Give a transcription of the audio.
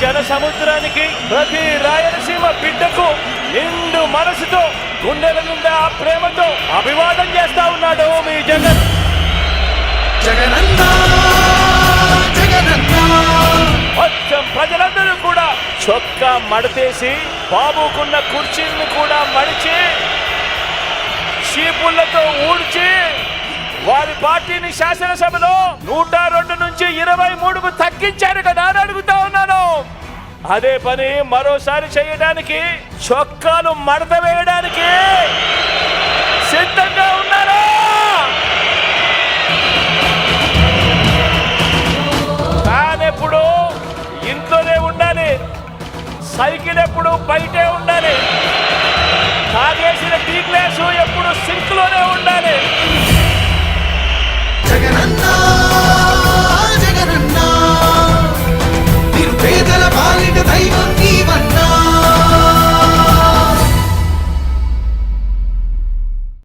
జన సముద్రానికి ప్రతి రాయలసీమ బిడ్డకు నిండు మనసుతో గుండెల నిండా ప్రేమతో అభివాదం చేస్తా ఉన్నాడు మీ జగన్. మొత్తం ప్రజలందరూ కూడా చొక్కా మడతేసి బాబుకున్న కుర్చీలను కూడా మడిచి చీపుళ్ళతో ఊడ్చి వారి పార్టీని శాసనసభలో నూట రెండు నుంచి ఇరవై మూడుకు తగ్గించారు కదా అని అడుగుతా ఉన్నాను. అదే పని మరోసారి చేయడానికి చొక్కాలు మడత వేయడానికి సిద్ధంగా ఉన్నారా? ఫ్యాన్ ఎప్పుడు ఇంట్లోనే ఉండాలి సైకిల్ ఎప్పుడు బయటే ఉండాలి తాగేసిన టీ గ్లాసు ఎప్పుడు సింక్లోనే ఉండాలి.